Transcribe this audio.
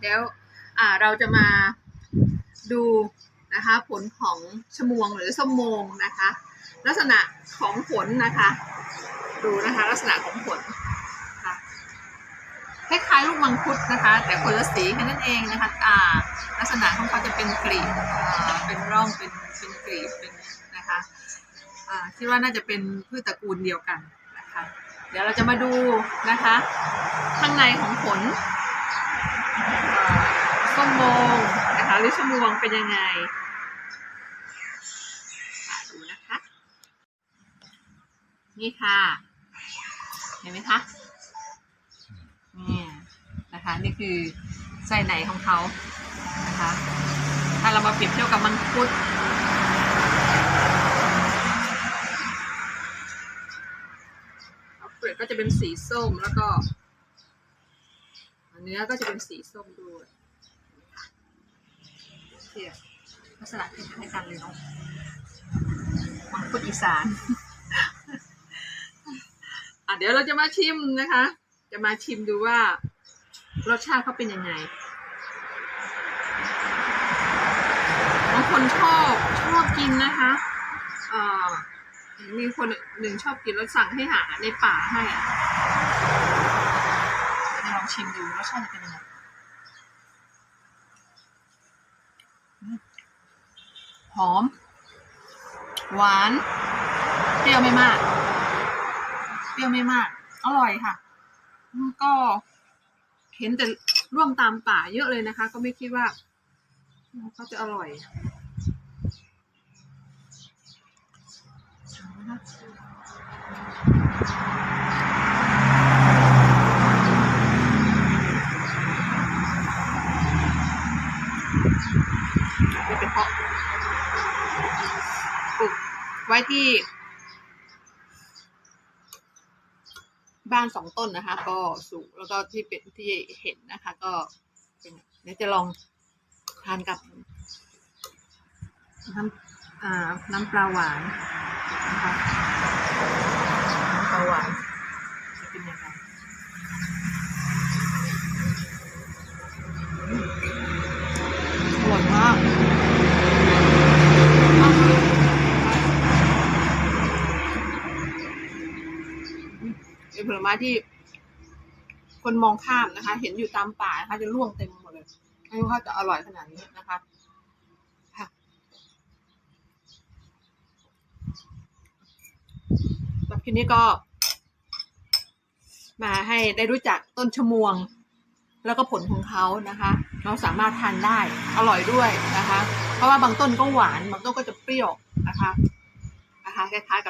เดี๋ยวเราจะมาดูนะคะผลของชมวงหรือสมโมงนะคะ ลักษณะของผลนะคะ ดูนะคะลักษณะของผลค่ะคล้ายๆลูกมังคุดนะคะ แต่คนละสีแค่นั้นเองนะคะอ่าลักษณะของเขาจะเป็นกลีบเป็นร่องเป็นเป็นกลีบเป็นนะคะอ่าคิดว่าน่าจะเป็นพืชตระกูลเดียวกันนะคะ เดี๋ยวเราจะมาดูนะคะ ข้างในของผล ส้มโมงนะคะหรือชมวงเป็นยังไงดูนะคะ นี่ค่ะ เห็นไหมคะนี่นะคะ นี่คือไส้ในของเขานะคะ ถ้าเรามาเปรียบเทียบกับมังคุดเปลือกก็จะเป็นสีส้มแล้วก็ เนื้อก็จะเป็นสีส้มด้วยเทียบลักษณะคล้ายๆกันเลยเนาะมังคุดอีสานอะเดี๋ยวเราจะมาชิมนะคะ จะมาชิมดูว่ารสชาติเขาเป็นยังไงบางคนชอบชอบกินนะคะเอ่อมีคนหนึ่งชอบกินแล้วสั่งให้หาในป่าให้อะ ชิมดูรสชาติจะเป็นยังไงหอม หวาน เปรี้ยวไม่มาก เปรี้ยวไม่มาก อร่อยค่ะ ก็เห็นแต่ร่วงตามป่าเยอะเลยนะคะ ก็ไม่คิดว่าเขาจะอร่อย ปลูกไว้ที่ บ้านสองต้นนะคะ ก็สูงแล้วก็ที่เป็นที่เห็นนะคะ ก็เป็นเดี๋ยวจะลองทานกับน้ำน้ำปลาหวานนะคะน้ำปลาหวานจะเป็นยังไงอร่อยมากอะ เป็นผลไม้ที่ คนมองข้ามนะคะ เห็นอยู่ตามป่านะคะจะร่วงเต็มหมดเลยไม่รู้ว่าจะอร่อยขนาดนี้นะคะค่ะสำหรับคลิปนี้ก็ มาให้ได้รู้จักต้นชะมวง แล้วก็ผลของเขานะคะ เราสามารถทานได้ อร่อยด้วยนะคะ เพราะว่าบางต้นก็หวาน บางต้นก็จะเปรี้ยวนะคะ นะคะคล้ายๆกับ